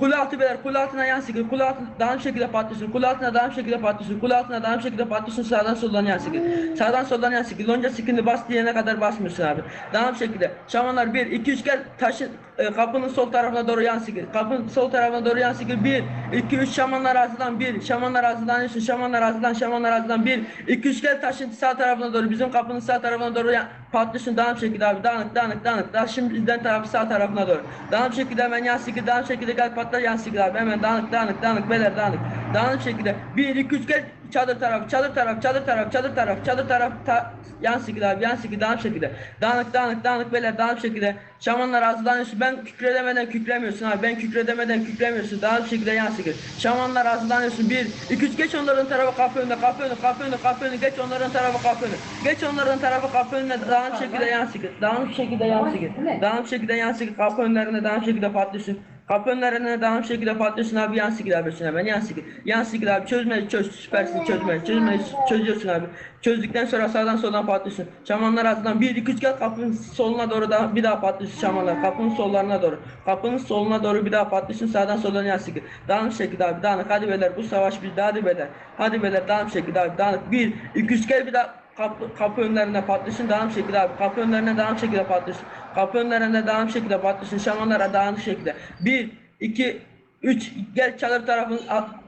Kule altı beyler kule altına yan sikir. Kule altına dağım şekilde patlıyorsun. Kule altına dağım şekilde patlıyorsun. Kule altına dağım şekilde patlıyorsun. Sağdan soldan yan sikir. Sağdan soldan yan sikir. Lonca sikini bas diyene kadar basmıyorsun abi. Dağım şekilde. Şamanlar 1 2 3 gel taşın e, kapının sol tarafına doğru yan sikir. Kapının sol tarafına doğru yan sikir. 1 2 3 şamanlar ağzından 1 şamanlar ağzından yiyorsun. Şamanlar ağzından şamanlar ağzından 1 2 3 gel taşın sağ tarafına doğru bizim kapının sağ tarafına doğru yan, patlıyorsun. Dağım şekilde abi. Dağınık dağınık dağınık. Taşın bizden tarafı sağ tarafına doğru. Dağınık şekilde hemen yan sikir. Dağınık şekilde gel patla yan sikir abi. Hemen dağınık dağınık dağınık beyler dağınık. Dağınık şekilde 1 2 3 gel çadır taraf, çadır taraf, çadır taraf, çadır taraf, çadır taraf, ta, yan şekilde abi, yan şekilde, dağınık şekilde. Dağınık, dağınık, dağınık beyler, dağınık şekilde. Şamanlar ağzılanıyorsun, ben kükredemeden kükremiyorsun abi, ben kükredemeden kükremiyorsun, dağınık şekilde, yan şekilde. Şamanlar ağzılanıyorsun, bir, iki, üç, geç onların tarafa kapı önüne, kapı önüne, kapı önüne, kapı önüne, geç onların tarafa kapı önüne. Geç onların tarafa kapı önüne, dağınık şekilde, yan şekilde, dağınık şekilde, yan şekilde. Dağınık şekilde, yan şekilde, kapı önlerine, dağınık şekilde patlıyorsun. Kapı önlerine devam şekilde patlıyorsun abi yan sikil abi hemen yan sikil. Yan sikil abi çözmeyi çöz süpersin çözmeyi çözmeyi çözüyorsun abi. Çözdükten sonra sağdan soldan patlıyorsun. Şamanlar altından bir iki üç gel kapının soluna doğru da bir daha patlıyorsun şamanlar. Kapının sollarına doğru. Kapının soluna doğru bir daha patlıyorsun sağdan soldan yan sikil. Dağınık şekilde abi dağınık hadi beyler bu savaş bizde hadi beyler. Hadi beyler dağınık şekilde abi dağınık bir iki üç gel bir daha kapı, kapı önlerine patlıyorsun dağınık şekilde abi. Kapı önlerine dağınık şekilde patlıyorsun. Kapı önlerine dağınık şekilde patlıyorsun. Şamanlara dağınık şekilde. 1, 2, 3 gel çadır tarafın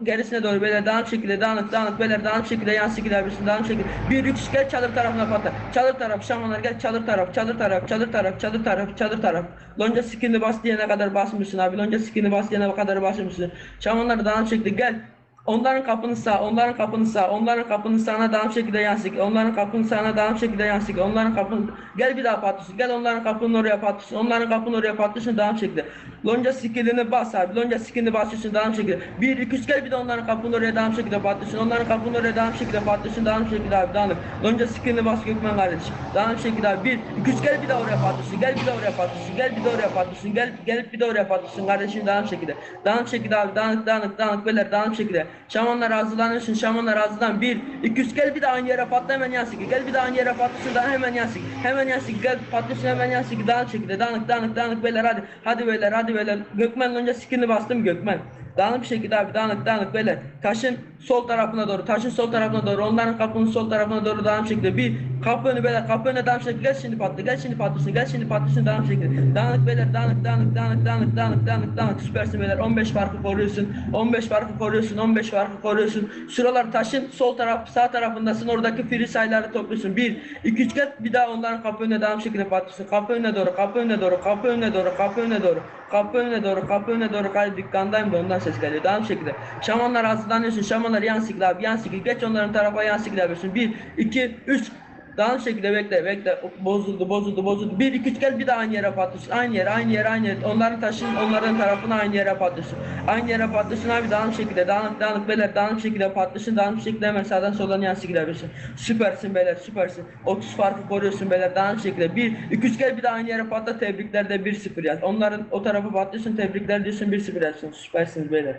gerisine doğru böyle dağınık şekilde dağınık dağınık böyle dağınık şekilde yan şekilde yapıyorsun dağınık şekilde 1 3 gel çadır tarafına patla çadır taraf şamanlar gel çadır taraf çadır taraf çadır taraf çadır taraf çadır taraf lonca skinini bas diyene kadar basmışsın abi lonca skinini bas diyene kadar basmışsın şamanlar dağınık şekilde gel Onların kapını sağ, onların kapını sağ, onların kapını sağına dağım şekilde yansık, onların kapını sağına dağım şekilde yansık, onların kapını, gel bir daha patlıyorsun, gel onların kapının oraya patlıyorsun, onların kapının oraya patlıyorsun dağım şekilde. Lonca skillini bas abi, lonca skillini basıyorsun dağım şekilde. Bir, iki, üç gel bir de onların kapının oraya dağım şekilde patlıyorsun, onların kapının oraya dağım şekilde patlıyorsun dağım şekilde abi dağınık. Lonca skillini bas Gökmen kardeşim, dağım şekilde abi. Bir, iki, üç gel bir daha oraya patlıyorsun, gel bir daha oraya patlıyorsun, gel bir daha oraya patlıyorsun, gel, gelip bir daha oraya patlıyorsun kardeşim dağım şekilde. Dağım şekilde abi, dağınık, dağınık, dağınık, beyler dağınık şekilde. Şamanlar razılanırsın, şamanlar razılan. Bir, iki, üç gel bir daha aynı yere patla hemen yan. Gel bir daha aynı yere patlıyorsun daha hemen yan. Hemen yan gel patlıyorsun hemen yan siki. Dağınık şekilde, dağınık, dağınık, dağınık beyler hadi. Hadi beyler, hadi beyler. Gökmen önce sikini bastım Gökmen. Dağınık bir şekilde abi dağınık dağınık böyle. Taşın sol tarafına doğru taşın sol tarafına doğru onların kapının sol tarafına doğru dağınık şekilde bir kapı önü böyle kapı önüne dağınık şekilde gel şimdi patla gel şimdi patlıyorsun gel şimdi patlıyorsun dağınık şekilde. Dağınık beyler dağınık dağınık dağınık dağınık dağınık dağınık dağınık. Süpersin beyler 15 farkı koruyorsun 15 farkı koruyorsun 15 farkı koruyorsun. Şuralar taşın sol taraf sağ tarafındasın oradaki free sayıları topluyorsun. 1 2 3 gel bir daha onların kapı önüne dağınık şekilde patlıyorsun kapı önüne doğru kapı önüne doğru kapı önüne doğru kapı önüne doğru kapı önüne doğru kapı önüne doğru. Kay dükkandayım da ondan ses geliyor. Dağınık şekilde. Şamanlar hazırlanıyorsun. Şamanlar yan sikli abi yan sikli geç onların tarafa yan sikli yapıyorsun 1 2 3 Dağınık şekilde bekle bekle. Bozuldu bozuldu bozuldu. 1 2 3 gel bir daha aynı yere patlıyorsun aynı yer aynı yer aynı yer onların taşın onların tarafına aynı yere patlıyorsun aynı yere patlıyorsun abi dağınık şekilde dağınık dağınık beyler dağınık şekilde patlıyorsun dağınık şekilde hemen sağdan soldan yan sikli yapıyorsun süpersin beyler süpersin. 30 farkı koruyorsun beyler dağınık şekilde. 1 2 3 gel bir daha aynı yere patla tebrikler de 1-0 yaz. Onların o tarafı patlıyorsun tebrikler diyorsun 1-0 yazsın süpersiniz beyler.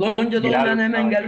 Lonca Bilal- dolmayan hemen gel